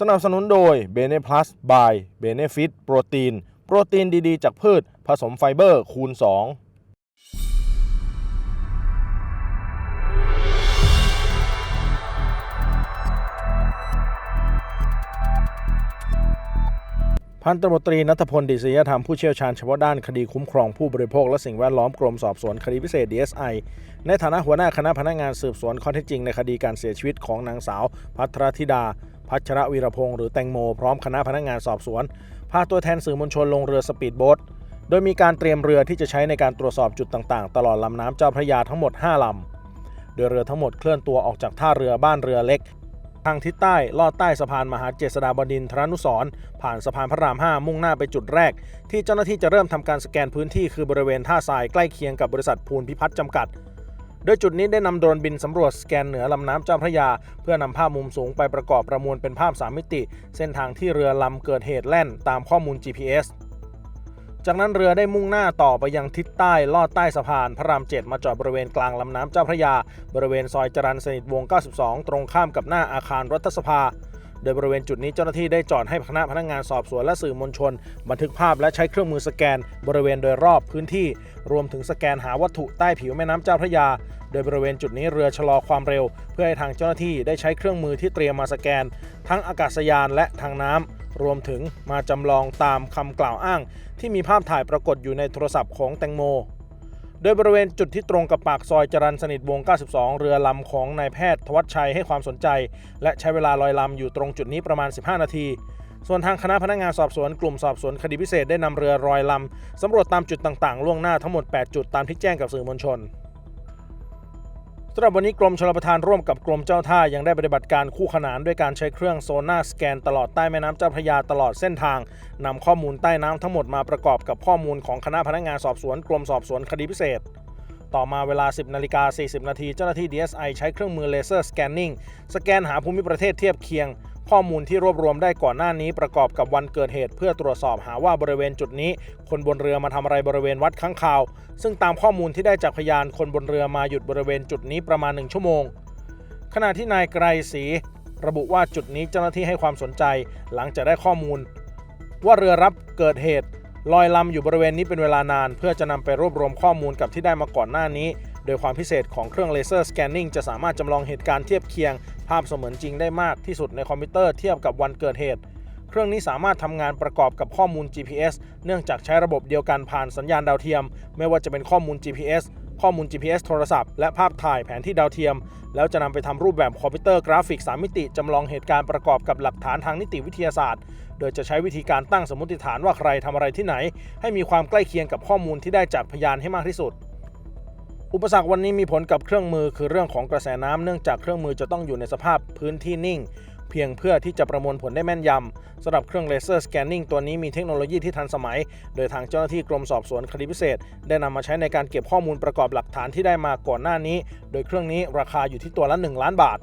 สนับสนุนโดย b e n e Plus by Benefit โปรตีน โปรตีนดีๆ จากพืช ผสมไฟเบอร์คูณ 2 พันตำรวจตรีนัทพลดิษยธรรมผู้เชี่ยวชาญเฉพาะด้านคดีคุ้มครองผู้บริโภคและสิ่งแวดล้อมกรมสอบสวนคดีพิเศษ DSI ในฐานะหัวหน้าคณะพนักงานสืบสวนข้อเท็จจริงในคดีการเสียชีวิตของนางสาวพัทรธิดา พัชระวีรพงศ์หรือแตงโม พร้อมคณะพนักงานสอบสวน พาตัวแทนสื่อมวลชนลงเรือสปีดโบ๊ทโดยมีการเตรียมเรือที่จะใช้ในการตรวจสอบจุดต่างๆ ตลอดลำน้ำเจ้าพระยาทั้งหมด 5 ลำ โดยเรือทั้งหมดเคลื่อนตัวออกจากท่าเรือบ้านเรือเล็ก ทางทิศใต้ลอดใต้สะพานมหาเจษฎาบดินทรนุสรณ์ผ่านสะพานพระราม 5 มุ่งหน้าไปจุดแรก ที่เจ้าหน้าที่จะเริ่มทำการสแกนพื้นที่คือบริเวณท่าทรายใกล้เคียงกับบริษัทภูลพิพัฒน์จำกัด โดยจุดนี้ได้นำโดรนบินสำรวจสแกนเหนือลำน้ำเจ้าพระยา เพื่อนำภาพมุมสูงไปประกอบประมวลเป็นภาพ 3 มิติ เส้นทางที่เรือลำเกิดเหตุแล่นตามข้อมูล GPS จากนั้นเรือได้มุ่งหน้าต่อไปยังทิศใต้ลอดใต้สะพานพระรามเจ็ดมาจอดบริเวณกลางลำน้ำเจ้าพระยา บริเวณซอยจรันสนิทวง 92 ตรงข้ามกับหน้าอาคารรัฐสภา โดยบริเวณจุดนี้เจ้าหน้าที่ได้จอดให้คณะพนักงานสอบสวนและสื่อมวลชน บันทึกภาพและใช้เครื่องมือสแกน บริเวณโดยรอบพื้นที่ รวมถึงสแกนหาวัตถุใต้ผิวแม่น้ำเจ้าพระยา โดยบริเวณจุดนี้เรือชะลอความเร็ว เพื่อให้ทางเจ้าหน้าที่ได้ใช้เครื่องมือที่เตรียมมาสแกน ทั้งอากาศยานและทางน้ำรวมถึงมาจำลองตามคำกล่าวอ้าง ที่มีภาพถ่ายปรากฏอยู่ในโทรศัพท์ของแตงโม โดยบริเวณจุดที่ตรงกับปากซอยจรันสนิทวง 92 เรือลำของนายแพทย์ทวัชชัยให้ความสนใจ และใช้เวลาลอยลำอยู่ตรงจุดนี้ประมาณ 15 นาที ส่วนทางคณะพนักงานสอบสวนกลุ่มสอบสวนคดีพิเศษได้นำเรือรอยลำสำรวจตามจุดต่างๆ ล่วงหน้าทั้งหมด 8 จุดตามที่แจ้งกับสื่อมวลชน สำหรับวันนี้กรมชลประทานร่วมกับกรมเจ้าท่ายังได้ปฏิบัติการคู่ขนานด้วยการใช้เครื่องโซน่าสแกนตลอดใต้แม่น้ำเจ้าพระยาตลอดเส้นทางนำข้อมูลใต้น้ำทั้งหมดมาประกอบกับข้อมูลของคณะพนักงานสอบสวนกรมสอบสวนคดีพิเศษ ต่อมาเวลา 10นาฬิกา40 นาทีเจ้าหน้าที่ DSI ใช้เครื่องมือเลเซอร์สแกนนิ่งสแกนหาภูมิประเทศเทียบเคียง ข้อมูลที่รวบรวมได้ก่อนหน้านี้ประกอบกับวันเกิดเหตุ เพื่อตรวจสอบหาว่าบริเวณจุดนี้ คนบนเรือมาทำอะไรบริเวณวัดค้างคาว ซึ่งตามข้อมูลที่ได้จากพยานคนบนเรือมาหยุดบริเวณจุดนี้ประมาณ1ชั่วโมง ขณะที่นายไกรศรีระบุว่าจุดนี้เจ้าหน้าที่ให้ความสนใจหลังจากได้ข้อมูล ว่าเรือรับเกิดเหตุลอยลำอยู่บริเวณนี้เป็นเวลานาน เพื่อจะนำไปรวบรวมข้อมูลกับที่ได้มาก่อนหน้านี้ โดยความพิเศษของเครื่องเลเซอร์สแกนนิ่งจะสามารถจำลองเหตุการณ์เทียบเคียง ภาพเสมือนจริงได้มากที่สุดในคอมพิวเตอร์เทียบกับวันเกิดเหตุ เครื่องนี้สามารถทำงานประกอบกับข้อมูล GPS เนื่องจากใช้ระบบเดียวกันผ่านสัญญาณดาวเทียม ไม่ว่าจะเป็นข้อมูล GPS ข้อมูล GPS โทรศัพท์ และภาพถ่ายแผนที่ดาวเทียม แล้วจะนำไปทำรูปแบบคอมพิวเตอร์กราฟิก 3 มิติจำลองเหตุการณ์ประกอบกับหลักฐานทางนิติวิทยาศาสตร์ โดยจะใช้วิธีการตั้งสมมติฐานว่าใครทำอะไรที่ไหน ให้มีความใกล้เคียงกับข้อมูลที่ได้จากพยานให้มากที่สุด อุปสรรควันนี้มีผลกับเครื่องมือคือเรื่องของกระแสน้ำเนื่องจากเครื่องมือจะต้องอยู่ในสภาพพื้นที่นิ่ง เพียงเพื่อที่จะประมวลผลได้แม่นยำสำหรับเครื่องเลเซอร์สแกนนิ่งตัวนี้มีเทคโนโลยีที่ทันสมัย โดยทางเจ้าหน้าที่กรมสอบสวนคดีพิเศษ ได้นำมาใช้ในการเก็บข้อมูลประกอบหลักฐานที่ได้มาก่อนหน้านี้ โดยเครื่องนี้ราคาอยู่ที่ตัวละ 1 ล้านบาท